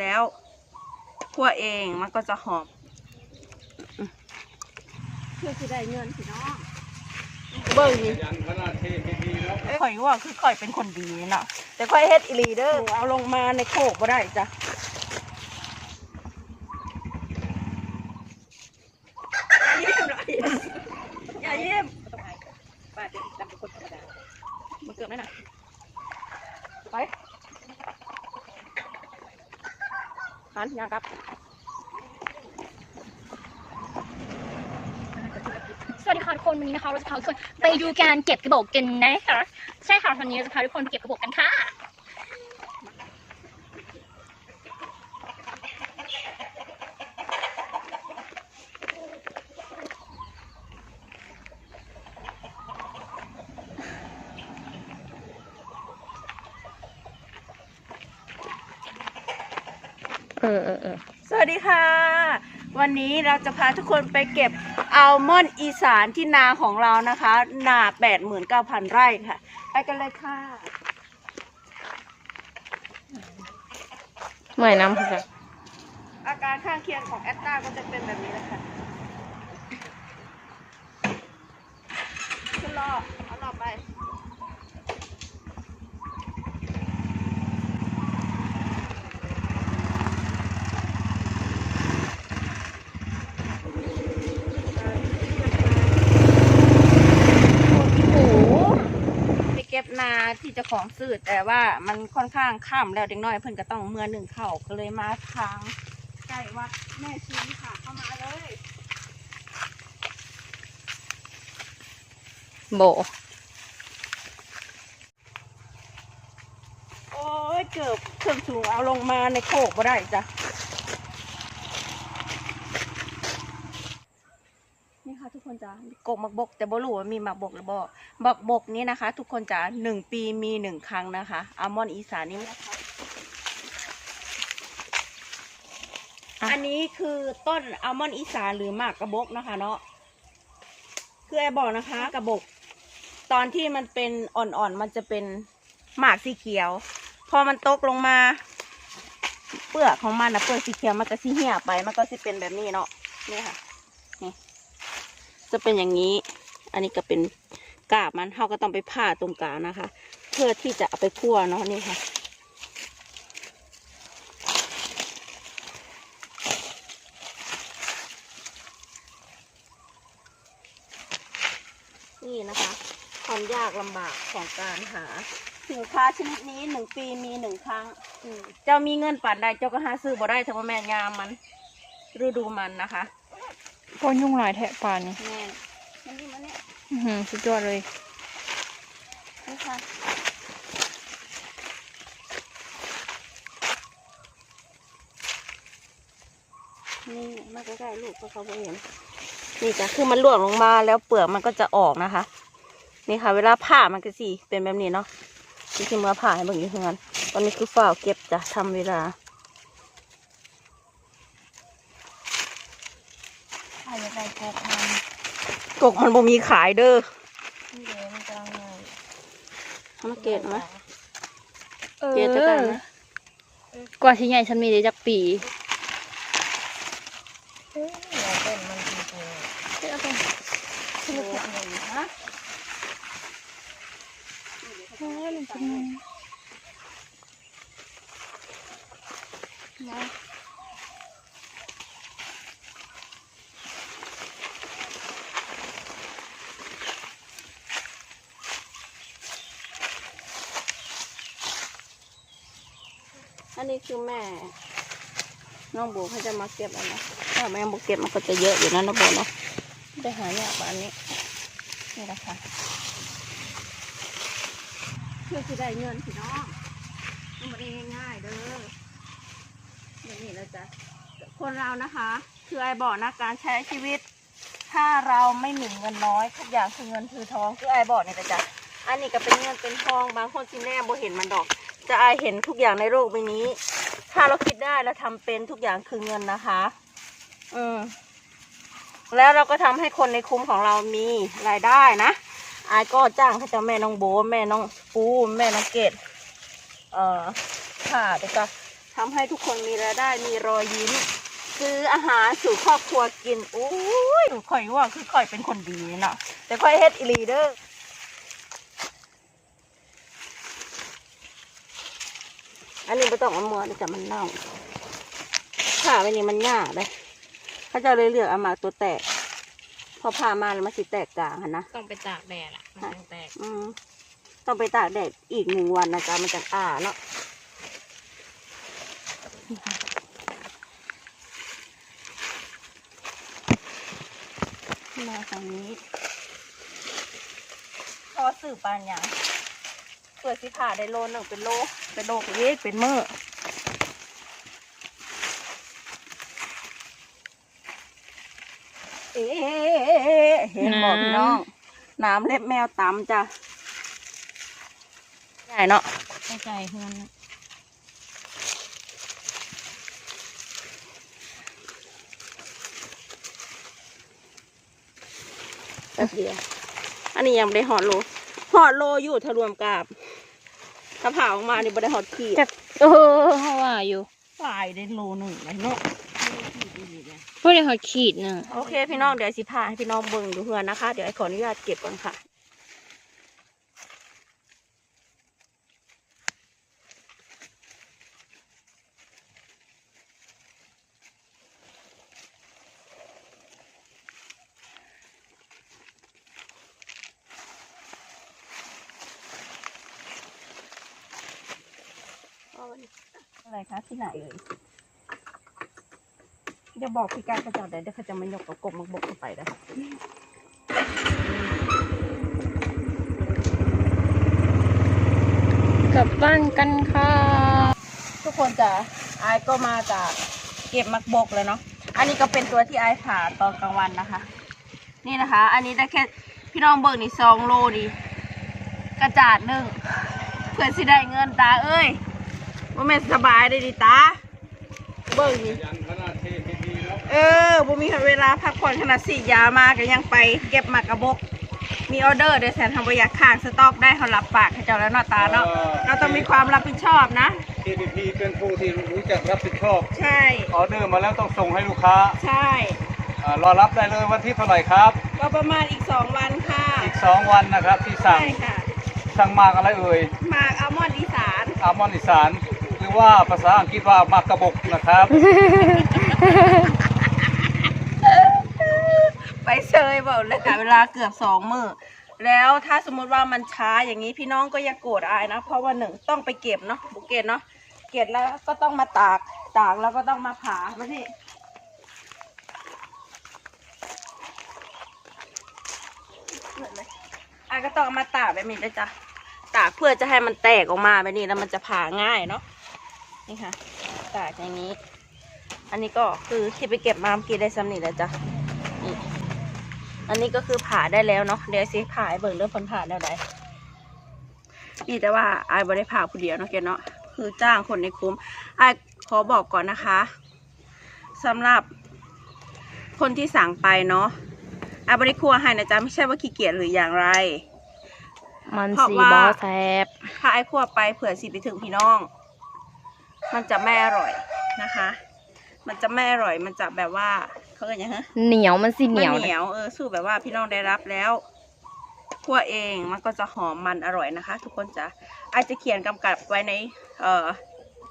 แล้วคั่วเองมันก็จะหอมอืมเพื่อจะได้เงินพี่น้องเบิ่งนี่ยันขนาดเทพีดีแล้วข่อยว่าคือข่อยเป็นคนดีเนาะแต่ข่อยเฮ็ดอีหลีเด้อเอาลงมาในโคกบ่ได้จ้ะอย่าเยี่ยมป้าเดี๋ยวดำเป็นคนธรรมดามันเกือบได้น่ะไปหัน ยังครับ สวัสดีค่ะทุกคนวันนี้นะคะเราจะพาทุกคนไปดูการเก็บกระบอกกันนะคะใช่ค่ะวันนี้เราจะพาทุกคนไปเก็บกระบอกกันค่ะ เออเออเออ สวัสดีค่ะ วันนี้เราจะพาทุกคนไปเก็บอัลมอนด์อีสานที่นาของเรานะคะ นา 89,000 ไร่ค่ะ ไปกันเลยค่ะเมื่อยน้ำค่ะ อาการข้างเคียงของแอตตาก็จะเป็นแบบนี้แหละค่ะขึ้นรอบเอารอบไป โอ้โหไปเก็บนาที่เจ้าของซื้อแต่ว่ามันค่อนข้างค่ำแล้วเด็กน้อยเพิ่นก็ต้องเมื่อหนึ่งเข่าก็เลยมาทางใกล้วัดแม่ชีค่ะเข้ามาเลยโบโอ้ยเกือบเครื่องสูงเอาลงมาในโคกบ่ได้จ้ะ นี่ ค่ะทุกคนจ้ะกกหมักบก แต่บ่รู้ว่ามีหมักบกหรือบ่หมักบกนี้นะคะ ทุกคนจ้ะหนึ่งปีมีหนึ่งครั้งนะคะอัลมอนด์อีสานนี่นะคะอันนี้คือต้นอัลมอนด์อีสานหรือหมากกระบกนะคะ เนาะคือไอ้บอกนะคะ กระบก ตอนที่มันเป็นอ่อนๆมันจะเป็นหมากสีเขียว พอมันตกลงมา เปลือกของมันนะเปลือกสีเขียวมันก็สีเหี่ยไป มันก็จะเป็นแบบนี้เนาะนี่ค่ะนี่ จะเป็นอย่างนี้ อันนี้ก็เป็นกาบมันเขาก็ต้องไปผ่าตรงกลางนะคะ เพื่อที่จะเอาไปคั่วเนาะนี่ค่ะนี่นะคะ ความยากลำบากของการหาสินค้าชนิดนี้หนึ่งปีมีหนึ่งครั้งเจ้ามีเงินปันใดเจ้าก็หาซื้อบ่ได้ทั้งว่าแม่นยามมันฤดูมันนะคะ ก็ยุ่งหลายแทะปานแม่นมันนี่มันเนี่ยอื้อหือสุดยอดเลย นี่ค่ะนี่มาใกล้ๆลูกก็เขาไม่เห็นนี่จ้ะคือมันหลวงลงมาแล้วเปลือกมันก็จะออกนะคะ นี่ค่ะ เวลาผ่ามันก็สิเป็นแบบนี้เนาะนี่คือเมื่อผ่าให้เบิ่งอยู่เพื่อนตอนนี้คือฝ่าวเก็บจ้ะทำเวลา ใครจะได้โกกมัน กกมันบ่มีขายเด้อที่เลี้ยงกลางไงเอามาเกตไหมเออเกตจะกันไหมกว่าที่ใหญ่ฉันมีได้จักปีเกตเอาไปคือมันเก็บเงินฮะนะ อันนี้คือแม่ น้องโบเขาจะมาเก็บเอันนะถ้าแม่โบเก็บมันก็จะเยอะอยู่นะน้องโบเนาะได้หายากกว่าอันนี้นี่แหละค่ะเพื่อจะได้เงินพี่น้องมันไม่ได้ง่ายๆเด้ออย่างนี้นะจ๊ะคนเรานะคะ คือไอ้บอกนะการใช้ชีวิต ถ้าเราไม่หมิ่นเงินน้อยทุกอย่างคือเงินคือทองคือไอ้บอกเนี่ยนะจ๊ะอันนี้ก็เป็นเงินเป็นทองบางคนที่แน่โบเห็นมันดอก จะอายเห็นทุกอย่างในโลกใบนี้ ถ้าเราคิดได้เราทำเป็นทุกอย่างคือเงินนะคะ อืม แล้วเราก็ทำให้คนในคุ้มของเรามีรายได้นะอายก็จ้างให้เจ้าแม่น้องโบแม่น้องปูแม่น้องเกดเอ่อค่ะเดี๋ยวก็ทำให้ทุกคนมีรายได้มีรอยยิ้มซื้ออาหารสู่ครอบครัวกินโอ้ยข่อยว่าคือข่อยเป็นคนดีเนาะแต่ข่อยเฮ็ดอีลีเด้อ อันนี้ไม่ต้องเอามือแต่มันเน่าผ่าไปนี่มันหยาเลยเขาจะเลยเลือกเอามาตัวแตก พอผ่ามาแล้วมันสิแตกกลางหันนะ ต้องไปตากแดดอะมันยังแตก อืมต้องไปตากแดดอีกหนึ่งวันนะจ๊ะมันจะอ่าเนาะมาทางนี้พอสื่อปานอย่าง เปิดสิผ่าได้โลหนึ่งเป็นโล เป็นโลเป็นเยกเป็นมือเอ๊ะเห็นบอกพี่น้อง น้ำเล็บแมวตำจ้ะใหญ่เนาะไม่ใจเพื่อนแป๊บเดียว อันนี้ยังไม่ได้หอดโลหอดโลอยู่ถ้ารวมกับ ถ้าผ่าออกมานี่ไม่ได้หอดขีดจักเออเขาว่าอยู่ปลายได้โลหนึ่งเลยเนาะพวกนี้เขาขีดหนึ่งโอเคพี่น้องเดี๋ยวสิพาให้พี่น้องเบิ่งดูเพื่อนนะคะ เดี๋ยวไอ้ขออนุญาตเก็บก่อนค่ะ อะไรคะที่ไหนเอ่ยจะบอกพี่การกระจอดได้เดี๋ยวเขาจะมายกกระกบมาบกเข้าไปนะกลับบ้านกันค่ะ ทุกคนจะอายก็มาจากเก็บมักบกเลยเนาะอันนี้ก็เป็นตัวที่อายผ่าตอนกลางวันนะคะ นี่นะคะ อันนี้ได้แค่พี่น้องเบิกนี่สองโลดีกระจาดหนึ่งเพื่อสิได้เงินตาเอ้ย ว่าแม่นสบายได้ดีตา เบิกนี่ยังขนาดเทพีดีแล้วเออบ่มีเวลาพักผ่อนขนาดสี่ยามาก็ยังไปเก็บหมากกระบก มีออเดอร์เดี๋ยวแสนทำประหยัดข้างสต็อกได้เขารับปากให้เจ้าแล้วเนาะตาเนาะ เราต้องมีความรับผิดชอบนะ TPP เป็นผู้ที่รู้จักรับผิดชอบ ใช่ ออเดอร์มาแล้วต้องส่งให้ลูกค้าใช่ อ่ารอรับได้เลยวันที่เท่าไหร่ครับ ก็ประมาณอีกสองวันค่ะ อีก 2 วันนะครับที่สั่ง ใช่ค่ะสั่งหมากอะไรเอ่ยหมากอัลมอนด์อีสานอามอนอีสานห รือว่าภาษาอังกฤษว่ามากกระบกนะครับ ไปเซยเปล่าเลยค่ะเวลาเกือบสองมือแล้วถ้าสมมุติว่ามันช้าอย่างนี้พี่น้องก็อย่าโกรธอายนะ เพราะว่าหนึ่งต้องไปเก็บเนาะบุกเก็ตเนาะเก็บแล้วก็ต้องมาตากตากแล้วก็ต้องมาผ่ามาที่อายก็ต้องมาตากแบบนี้นะจ๊ะตากเพื่อจะให้มันแตกออกมาแบบนี้แล้วมันจะผ่าง่ายเนาะ นี่ค่ะ ตากอย่างนี้ อันนี้ก็คือที่ไปเก็บมาเมื่อกี้ได้ซ้ำนี่แล้วจ้ะนี่อันนี้ก็คือผ่าได้แล้วเนาะเดี๋ยวสิผ่าให้เบิ่งเรื่องผลผ่าแล้วไดนี่แต่ว่าอายบ่ได้ผ่าผู้เดียวเนาะแกเนาะคือจ้างคนในคุ้มอายขอบอกก่อนนะคะสำหรับคนที่สั่งไปเนาะอายบริครัวให้นะจ๊ะไม่ใช่ว่าขี้เกียจหรืออย่างไร มันเพราะสีว่าบอแซบถ้าไอ้คั่วไปเผื่อสิไปถึงพี่น้อง มันจะไม่อร่อยนะคะ มันจะไม่อร่อยมันจะแบบว่าเขาเรียกยังไงฮะเหนียวมันสีเหมันนียวเหนียวเออสู้แบบว่าพี่น้องได้รับแล้วคั่วเองมันก็จะหอมมันอร่อยนะคะ ทุกคนจะอาจจะเขียนกำกับไว้ใน เอ่อ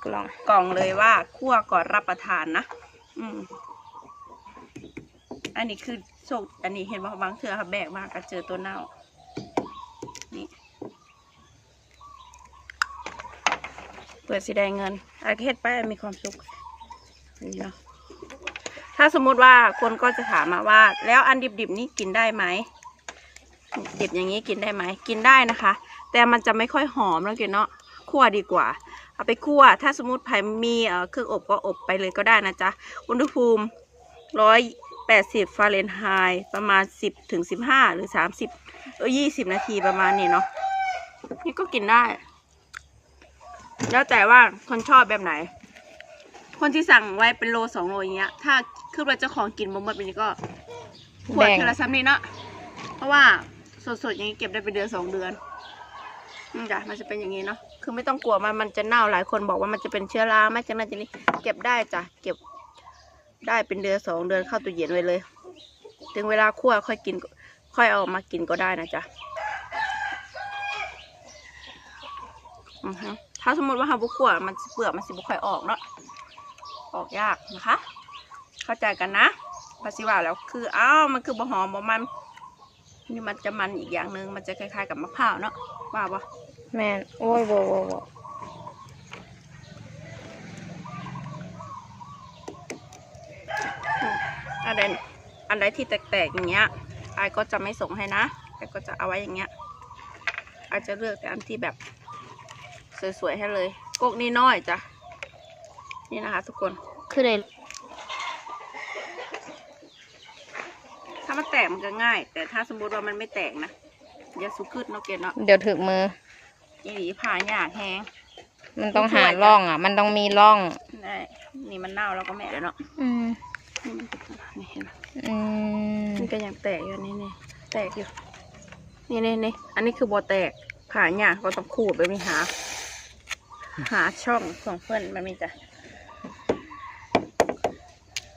กล่องกล่องเลยว่าคั่วก่อนรับประทานนะอืมอันนี้คือโชคอันนี้เห็นว่าบางเถื่อค่ะแบกมากก็เจอตัวเน่า เปิดสิได้เงินอาเฮ็ดไปมีความสุขนี่เนาะถ้าสมมุติว่าคนก็จะถามมาว่า แล้วอันดิบๆนี่กินได้ไหมดิบอย่างนี้กินได้ไหมกินได้นะคะ แต่มันจะไม่ค่อยหอมแล้วกินเนาะคั่วดีกว่า เอาไปคั่ว ถ้าสมมติไผ่มีเอ่อเครื่องอบก็อบไปเลยก็ได้นะจ๊ะอุณหภูมิร้อยแปดสิบฟาเรนไฮต์ประมาณสิบถึงสิบห้าหรือสามสิบเออยี่สิบนาทีประมาณนี้เนาะนี่ก็กินได้ แล้วแต่ว่าคนชอบแบบไหน คนที่สั่งไว้เป็นโลสองโลอย่างเงี้ย ถ้าคือว่าเจ้าของกินบ่หมดแบบนี้ก็ขวดแบ่ง เทละซ้ำนี้เนาะเพราะว่าสดๆอย่างนี้เก็บได้เป็นเดือนสองเดือนนี่จ้ะมันจะเป็นอย่างนี้เนาะคือไม่ต้องกลัวมันมันจะเน่าหลายคนบอกว่ามันจะเป็นเชื้อราไหมจังนั้นจะนี่เก็บได้จ้ะเก็บได้เป็นเดือนสองเดือนเข้าตู้เย็นไว้เลย ถึงเวลาคั่วค่อยกินค่อยเอามากินก็ได้นะจ๊ะอือฮึ ถ้าสมมติว่าหาบุคั่วมันสิเปลือกมันสิบุค่อยออกเนาะออกยากนะคะ เข้าใจกันนะภาษีว่าแล้วคืออ้าวมันคือบะหอมบะมัน นี่มันจะมันอีกอย่างหนึ่งมันจะคล้ายๆกับมะพร้าวเนาะว่าปะแม่นโอ้ยโวโวโวอันใดอันใดที่แตกๆอย่างเงี้ยไอายก็จะไม่ส่งให้นะไอายก็จะเอาไว้อย่างเงี้ยไอายจะเลือกแต่อันที่แบบ สวยๆให้เลยกกนี่น้อยจ้ะนี่นะคะ ทุกคนคือได้ถ้ามันแตกมันก็ง่าย แต่ถ้าสมมติว่ามันไม่แตกนะอย่าสุขึ้นเนาะเกดเนาะเดี๋ยวถึกมืออีหลีผ่ายากแฮงมันต้องหาร่องอะ มันต้องมีร่องได้นี่มันเน่าแล้วก็แม่แล้วเนาะอืมนี่มันนี่เห็นไหมอืมมันก็ยังแตกอยู่นี่นี่แตกอยู่นี่นี่นี่อันนี้คือโบแตกผ่าหยาก็ต้องขูดไปมีหา หาช่องของเพื่อนมันมีจ้ะ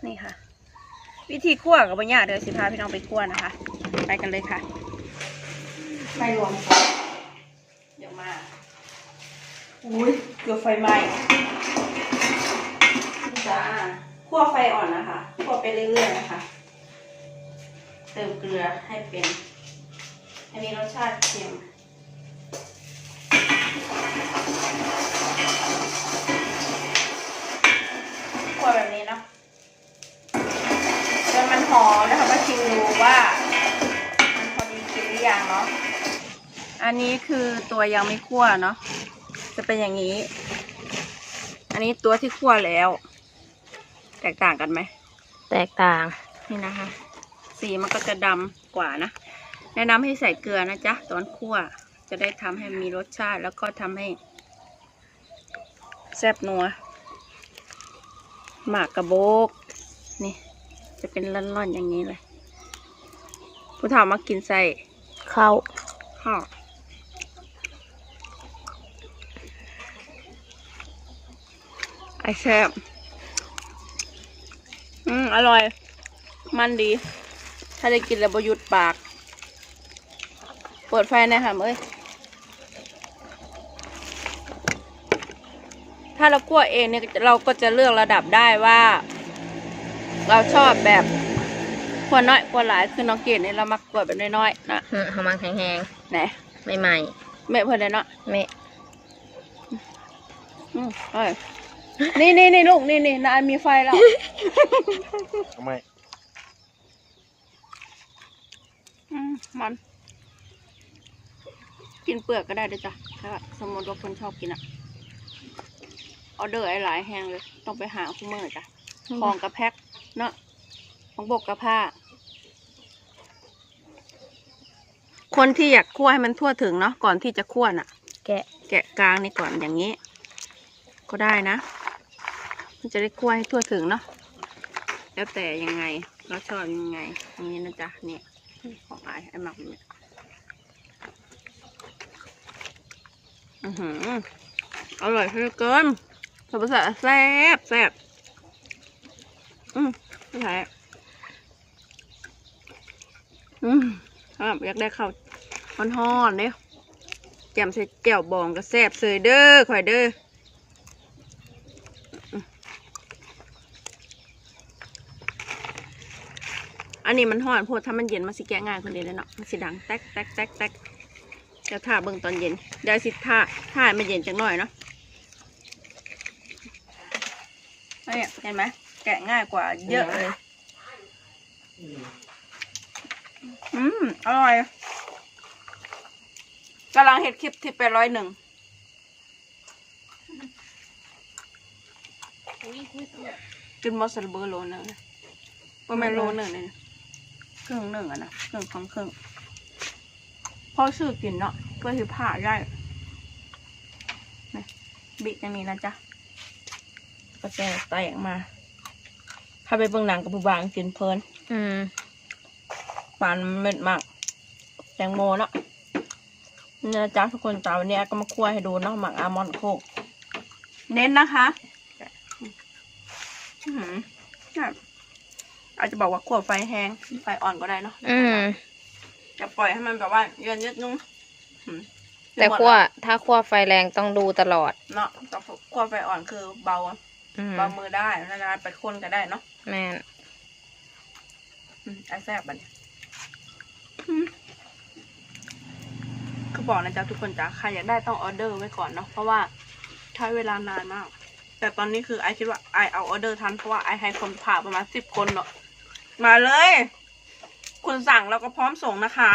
นี่ค่ะ วิธีคั่วกับบะหยาเดี๋ยวสิพาพี่น้องไปคั่วนะคะ ไปกันเลยค่ะไฟรวมค่ะเดี๋ยวมาอุ้ยเกือบไฟไหม้จ้าคั่วไฟอ่อนนะคะคั่วไปเรื่อยๆนะคะ เติมเกลือให้เป็น อันนี้รสชาติเค็ม คั่วแบบนี้เนาะจนมันหอมนะคะมาชิมดูว่า มันพอดีกินหรือยังเนาะอันนี้คือตัวยังไม่คั่วเนาะจะเป็นอย่างนี้ อันนี้ตัวที่คั่วแล้ว แตกต่างกันไหมแตกต่างนี่นะคะ สีมันก็จะดำกว่านะแนะนำให้ใส่เกลือนะจ๊ะตอนคั่วจะได้ทำให้มีรสชาติแล้วก็ทำให้ แซ่บนัว หมากกระโบก นี่ จะเป็นร่อนๆอย่างนี้เลย ผู้เฒ่ามากินใส่เข้าข้าวไอแซ่บอืม อร่อย มันดี ถ้าได้กินแล้วประยุทธ์ปาก เปิดไฟหนะคะเอ้ย ถ้าเราคั่วเองเนี่ยเราก็จะเลือกระดับได้ว่า เราชอบแบบคั่วน้อยคั่วหลายคือน้องเกดเนี่ยเรามักคั่วแบบน้อยๆนะอืมเขามันแห้งไหนๆใหม่แม่เพื่อนเลยเนาะๆไม่อืมเอ้ยนี่นี่นี่ลูกนี่นี่นายมีไฟแล้วทำไมอืมมัน กินเปลือกก็ได้ด้วยจ้ะถ้าสมมติว่าคนชอบกินอะ ออเดอร์ไอ้หลายแห้งเลย ต้องไปหาคู่มือจ้ะของกระแพ็กเนาะของบกกระผ้า คนที่อยากคั่วให้มันทั่วถึงเนาะก่อนที่จะคั่วน่ะ แกะแกะกลางนี่ก่อนอย่างนี้ ก็ได้นะ มันจะได้คั่วให้ทั่วถึงเนาะแล้วแต่ยังไงเราชอบยังไงอย่างนี้นะจ๊ะเนี่ยของไอ้ไอ้หมักเนี่ยอือหืออร่อยเหลือเกิน สับปะรดแซ่บแซ่บอืมไม่ใช่อืมอะอยากได้ข้าวฮ้อนๆเนี่ยแจ่มใส่แก้วบองก็แซ่บเสยเด้อข่อยเด้ออันนี้มันห่อนโพดถ้ามันเย็นมันสิแกะง่ายคนเดียวเลยเนาะมันสิดังแตกแตกแตกแตกเดี๋ยวถ่าเบิ่งตอนเย็นเดี๋ยวสิถ่าถ่ามันเย็นจังหน่อยเนาะ เนี่ยเห็นไหมแกะง่ายกว่าเยอะเลย อืม อร่อยกำลังเห็ดคลิปที่ไปร้อยหนึ่งกินมอสซาเรลเบอร์โลนึงประมาณโลหนึ่งเลยนะครึ่งหนึ่งอะนะครึ่งของครึ่งพอซื้อกินเนาะเพื่อที่ผ่าได้นี่บิดอย่างนี้นะจ๊ะ ก็แจงแตกมา ถ้าไปเบิ่งหนังกับผู้บางกินเพลินอืมปานเม็ดมากแตงโมเนาะเนื้อจ้าทุกคนจ้าวันนี้ก็มาคั่วให้ดูเนาะหมักอัลมอนด์โคก เน้นนะคะอื้อหือแบบอาจจะบอกว่าคั่วไฟแห้งไฟอ่อนก็ได้เนาะอืมจะปล่อยให้มันแบบว่าเยืนยืดนุ่งอืมแต่ขั้วถ้าขั้วไฟแรงต้องดูตลอด เนาะแต่คั่วไฟอ่อนคือเบาอืมเบามือได้นานๆไปคนก็ได้เนาะแม่นอืมไอ้แซ่บบัดนคือบอกนะจ๊ะทุกคนจ้ะใครอยากได้ต้องออเดอร์ไว้ก่อนเนาะเพราะว่าใช้เวลานานมาก แต่ตอนนี้คือไอคิดว่าไอเอาออเดอร์ทันเพราะว่าไอให้คนผ่าประมาณสิบคนเนาะมาเลย คุณสั่งเราก็พร้อมส่งนะคะ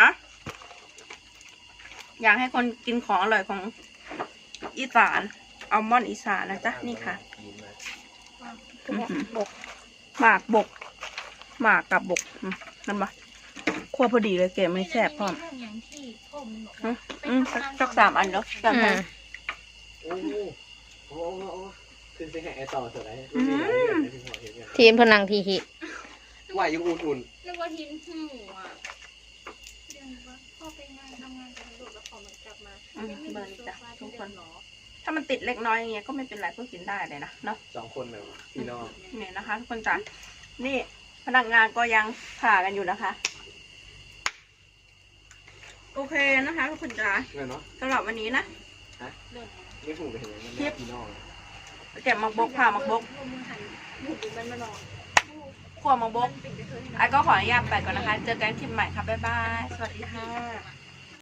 อยากให้คนกินของอร่อยของอีสานอัลมอนด์อีสานนะจ๊ะนี่ค่ะ บกหมากบกหมากกับบกอืมนั่นปะคั่วพอดีเลยเกมไม่แซ่บพร้อมอย่างที่พ่อมันบอกอืมอืมสักสักสามอันเนาะสามอือันมโอ้โหโอ้โหโอ้โหขึ้นไปแห่ไอต่อเสร็จแล้วอืมทีมพนังทีหิว่ายังอุ่นนึกว่าทิ้งหูอะเดี๋ยวว่าพ่อไปงานทำงานกับตำรวจแล้วพอมันกลับมาอืมยังไม่เบิมีร์นโซจ้ะฟาทุที่กคเดินนหรอ ถ้ามันติดเล็กน้อยอย่างเงี้ยก็ไม่เป็นไรก็กินได้เลยนะเนาะสองคนแบบพี่น้องเนี่ยนะคะทุกคนจ้ะนี่พนักงานก็ยังผ่ากันอยู่นะคะ โอเคนะคะทุกคนจ้ะเงินเนาะสำหรับวันนี้นะไม่ถูกไปเห็นมันพี่น้องเก็บหมักบกผ่าหมักบกรวมมือหันหมูมันมานอนคั่วหมักบกเป็นกระเทยไอ้ก็ขออนุญาตไปก่อนนะคะ เจอกันคลิปใหม่ค่ะบ๊ายบาย สวัสดีค่ะ